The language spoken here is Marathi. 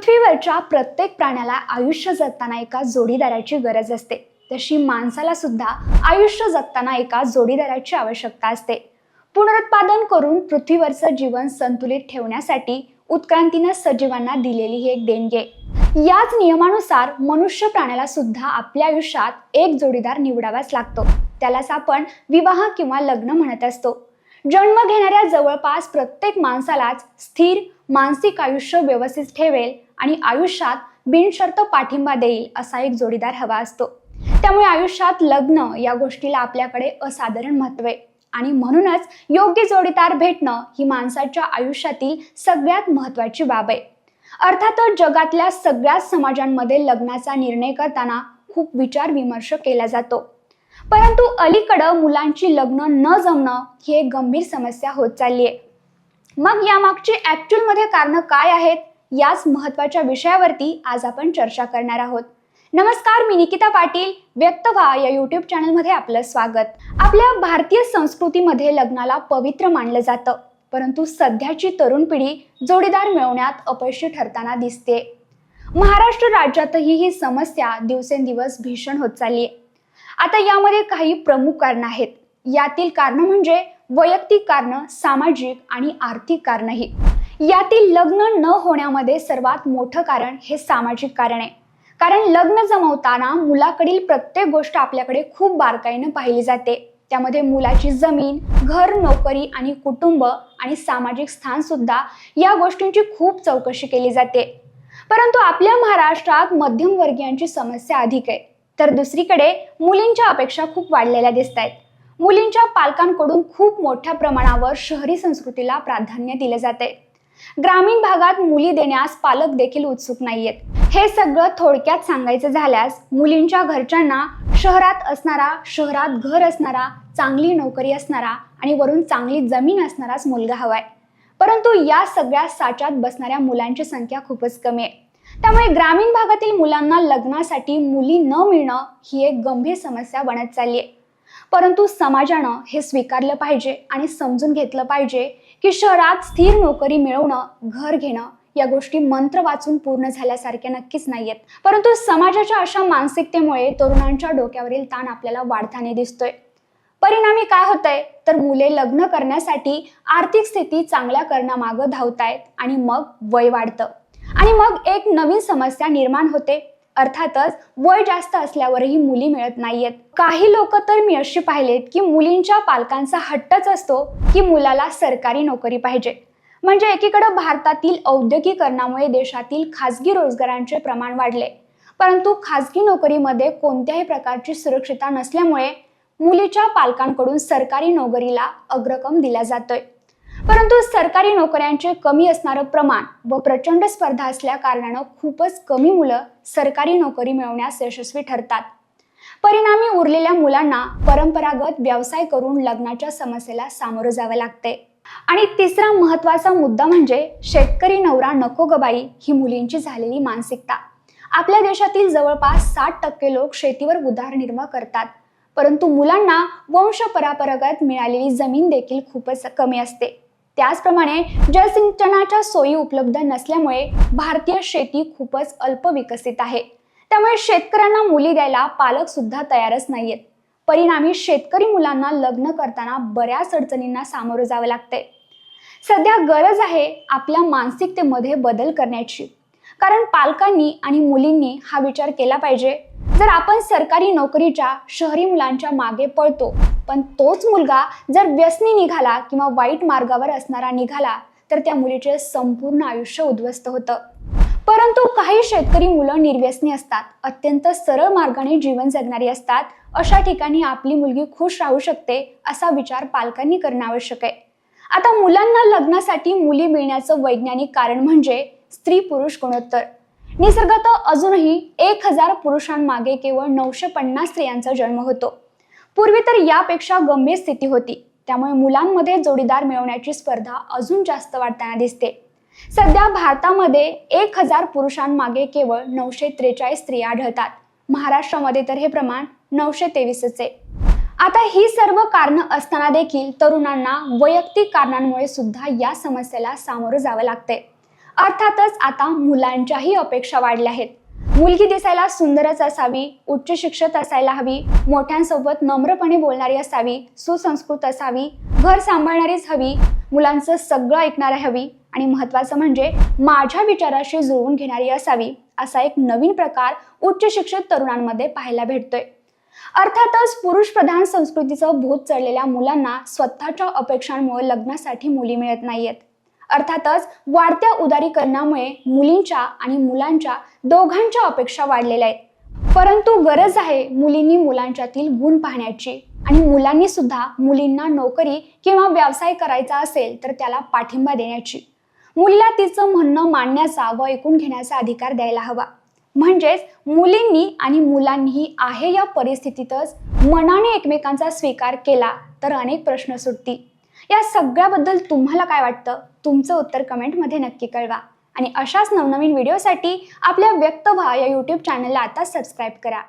पृथ्वीवरच्या प्रत्येक प्राण्याला आयुष्य जगताना एका जोडीदाराची गरज असते. तशी माणसाला सुद्धा आयुष्य जगताना एका जोडीदाराची आवश्यकता असते. पुनरुत्पादन करून पृथ्वीवरचं जीवन संतुलित ठेवण्यासाठी उत्क्रांतीनं सजीवांना दिलेली ही एक देणगी आहे. याच नियमानुसार मनुष्य प्राण्याला सुद्धा आपल्या आयुष्यात एक जोडीदार निवडावाच लागतो. त्यालाच आपण विवाह किंवा लग्न म्हणत असतो. जन्म घेणाऱ्या जवळपास प्रत्येक माणसालाच स्थिर मानसिक आयुष्य व्यवस्थित ठेवेल आणि आयुष्यात बिनशर्त पाठिंबा देईल असा एक जोडीदार हवा असतो. त्यामुळे आयुष्यात लग्न या गोष्टीला आपल्याकडे असाधारण महत्त्व आहे. आणि म्हणूनच योग्य जोडीदार भेटणं ही माणसाच्या आयुष्यातील सगळ्यात महत्वाची बाब आहे. अर्थातच जगातल्या सगळ्याच समाजांमध्ये लग्नाचा निर्णय करताना खूप विचार विमर्श केला जातो. परंतु अलीकडं मुलांची लग्न न जमणं ही एक गंभीर समस्या होत चालली आहे. मग यामागची ऍक्च्युअलमध्ये कारण काय आहेत? याच महत्त्वाच्या विषयावरती आज आपण चर्चा करणार आहोत. नमस्कार मी निकिता पाटील व्यक्त व्हा या युट्यूब चॅनलमध्ये आपलं स्वागत. आपल्या भारतीय संस्कृतीमध्ये लग्नाला पवित्र मानलं जातं परंतु सध्याची तरुण पिढी जोडीदार मिळवण्यात अपयशी ठरताना दिसते. महाराष्ट्र राज्यातही ही समस्या दिवसेंदिवस भीषण होत चालली आहे. आता यामध्ये काही प्रमुख कारणं आहेत. यातील कारणं म्हणजे वैयक्तिक कारणं सामाजिक आणि आर्थिक कारणंही. यातील लग्न न होण्यामध्ये सर्वात मोठं कारण हे सामाजिक कारण आहे. कारण लग्न जमवताना मुलाकडील प्रत्येक गोष्ट आपल्याकडे खूप बारकाईनं पाहिली जाते. त्यामध्ये मुलाची जमीन घर नोकरी आणि कुटुंब आणि सामाजिक स्थान सुद्धा या गोष्टींची खूप चौकशी केली जाते. परंतु आपल्या महाराष्ट्रात मध्यमवर्गीयांची समस्या अधिक आहे. तर दुसरीकडे मुलींच्या अपेक्षा खूप वाढलेल्या दिसत आहेत. मुलींच्या पालकांकडून खूप मोठ्या प्रमाणावर शहरी संस्कृतीला प्राधान्य दिले जाते ग्रामीण भागात मुली देण्यास पालक देखील उत्सुक नाहीयेत. हे सगळं थोडक्यात सांगायचं झाल्यास मुलींच्या घरच्यांना शहरात असणारा शहरात घर असणारा चांगली नोकरी असणारा आणि वरून चांगली जमीन असणाराच मुलगा हवाय. परंतु या सगळ्या साच्यात बसणाऱ्या मुलांची संख्या खूपच कमी आहे. त्यामुळे ग्रामीण भागातील मुलांना लग्नासाठी मुली न मिळणं ही एक गंभीर समस्या बनत चालली आहे परंतु समाजानं हे स्वीकारलं पाहिजे आणि समजून घेतलं पाहिजे की शहरात स्थिर नोकरी मिळवणं घर घेणं या गोष्टी मंत्र वाचून पूर्ण झाल्यासारख्या नक्कीच नाहीयेत. परंतु समाजाच्या अशा मानसिकतेमुळे तरुणांच्या डोक्यावरील ताण आपल्याला वाढताना दिसतोय. परिणामी काय होतंय? तर मुले लग्न करण्यासाठी आर्थिक स्थिती चांगल्या करण्यामागं धावतायत आणि मग वय वाढतं. आणि मग एक नवीन समस्या निर्माण होते. अर्थातच वय जास्त असल्यावरही मुली मिळत नाहीयेत. काही लोक तर मी अशी पाहिलेत की मुलींच्या पालकांचा हट्टच असतो की मुलाला सरकारी नोकरी पाहिजे. म्हणजे एकीकडे भारतातील औद्योगिकरणामुळे देशातील खासगी रोजगारांचे प्रमाण वाढले. परंतु खासगी नोकरीमध्ये कोणत्याही प्रकारची सुरक्षितता नसल्यामुळे मुलीच्या पालकांकडून सरकारी नोकरीला अग्रक्रम दिला जातोय. परंतु सरकारी नोकऱ्यांचे कमी असणारं प्रमाण व प्रचंड स्पर्धा असल्या कारणानं खूपच कमी मुलं सरकारी नोकरी मिळवण्यास यशस्वी ठरतात. परिणामी उरलेल्या मुलांना परंपरागत व्यवसाय करून लग्नाच्या समस्येला सामोरं जावं लागते आणि तिसरा महत्त्वाचा मुद्दा म्हणजे शेतकरी नवरा नको गबाई ही मुलींची झालेली मानसिकता. आपल्या देशातील जवळपास साठ टक्के लोक शेतीवर उदारनिर्वाह करतात. परंतु मुलांना वंश परंपरागत मिळालेली जमीन देखील खूपच कमी असते. त्याचप्रमाणे जलसिंचनाच्या सोयी उपलब्ध नसल्यामुळे भारतीय शेती खूपच अल्प विकसित आहे. त्यामुळे शेतकऱ्यांना मुली द्यायला पालक सुद्धा तयारच नाहीयेत. परिणामी शेतकरी मुलांना लग्न करताना बऱ्याच अडचणींना सामोरं जावं लागतंय. सध्या गरज आहे आपल्या मानसिकतेमध्ये बदल करण्याची. कारण पालकांनी आणि मुलींनी हा विचार केला पाहिजे. जर आपण सरकारी नोकरीच्या शहरी मुलांच्या मागे पळतो पण तोच मुलगा जर व्यसनी निघाला किंवा वाईट मार्गावर असणारा निघाला तर त्या मुलीचे संपूर्ण आयुष्य उद्ध्वस्त होतं. परंतु काही शेतकरी मुलं निर्व्यसनी असतात अत्यंत सरळ मार्गाने जीवन जगणारी असतात अशा ठिकाणी आपली मुलगी खुश राहू शकते असा विचार पालकांनी करणं आवश्यक आहे. आता मुलांना लग्नासाठी मुली मिळण्याचं वैज्ञानिक कारण म्हणजे स्त्री पुरुष गुणोत्तर. निसर्गात अजूनही एक हजार पुरुषांमागे केवळ नऊशे पन्नास स्त्रियांचा जन्म होतो. पूर्वी तर यापेक्षा गंभीर स्थिती होती. त्यामुळे मुलांमध्ये जोडीदार मिळवण्याची स्पर्धा अजून जास्त वाढताना दिसते. सध्या भारतामध्ये एक हजार पुरुषांमागे केवळ नऊशे त्रेचाळीस स्त्रिया आढळतात. महाराष्ट्रामध्ये तर हे प्रमाण नऊशे तेवीसच आहे. आता ही सर्व कारणं असताना देखील तरुणांना वैयक्तिक कारणांमुळे सुद्धा या समस्येला सामोरं जावं लागते अर्थातच आता मुलांच्याही अपेक्षा वाढल्या आहेत. मुलगी दिसायला सुंदरच असावी उच्च शिक्षित असायला हवी मोठ्यांसोबत नम्रपणे बोलणारी असावी सुसंस्कृत असावी घर सांभाळणारीच हवी मुलांचं सगळं ऐकणारी हवी आणि महत्त्वाचं म्हणजे माझ्या विचाराशी जुळवून घेणारी असावी असा एक नवीन प्रकार उच्च शिक्षित तरुणांमध्ये पाहायला भेटतोय. अर्थातच पुरुष प्रधान संस्कृतीचं भूत चढलेल्या मुलांना स्वतःच्या अपेक्षांमुळे लग्नासाठी मुली मिळत नाहीयेत. अर्थातच वाढत्या उदारीकरणामुळे मुलींच्या आणि मुलांच्या दोघांच्या अपेक्षा वाढलेल्या आहेत. परंतु गरज आहे मुलींनी मुलांच्यातील गुण पाहण्याची. आणि मुलांनी सुद्धा मुलींना नोकरी किंवा व्यवसाय करायचा असेल तर त्याला पाठिंबा देण्याची. मुलीला तिचं म्हणणं मांडण्याचा व ऐकून घेण्याचा अधिकार द्यायला हवा. म्हणजेच मुलींनी आणि मुलांनीही आहे या परिस्थितीतच मनाने एकमेकांचा स्वीकार केला तर अनेक प्रश्न सुटतील. या सगळ्याबद्दल तुम्हाला काय वाटतं? तुमचं उत्तर कमेंटमध्ये नक्की कळवा. आणि अशाच नवनवीन व्हिडिओसाठी आपल्या व्यक्त व्हा या यूट्यूब चॅनलला आता सबस्क्राईब करा.